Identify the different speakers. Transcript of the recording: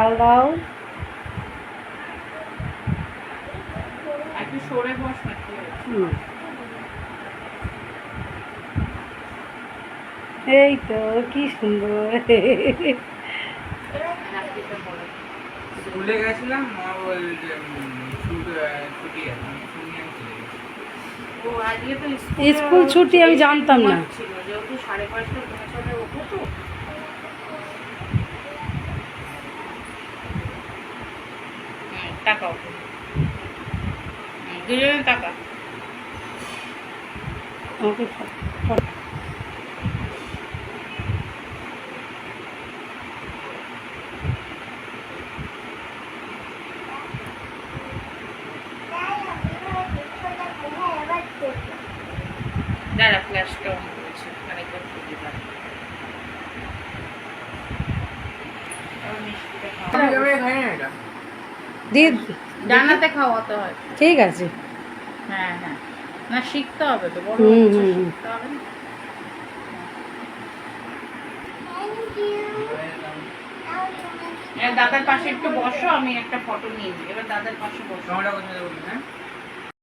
Speaker 1: থাল দাও
Speaker 2: একটু সরে বস।
Speaker 1: এই তো কি সুন্দর
Speaker 3: স্কুলে গেছিলাম মা বল যে উম, ছুট- আমি ছুটি আমি চলে গেছি।
Speaker 2: ও আজকে তো স্কুল
Speaker 1: ছুটি আমি জানতাম না।
Speaker 2: যেহেতু সাড়ে পাঁচটা ওঠো তো তাকাও দুজনে তাকা
Speaker 1: আমাকে
Speaker 2: দাঁড়া ফ্ল্যাশটা অন করেছে। আরেকবার খুঁজে আবার মিষ্টিটা।
Speaker 3: আমি আমি খাই না এটা
Speaker 1: দিয়ে
Speaker 2: ডানাতে খাওয়াতে হয়।
Speaker 1: ঠিক আছে।
Speaker 2: হ্যাঁ হ্যাঁ। না শিখতে হবে তো বড়। শিখতে হবে না। দাদার পাশে একটু বসো আমি একটা ফটো নিয়ে নিই। এবার দাদার পাশে বসো।
Speaker 3: আমরা কথা বলি হ্যাঁ?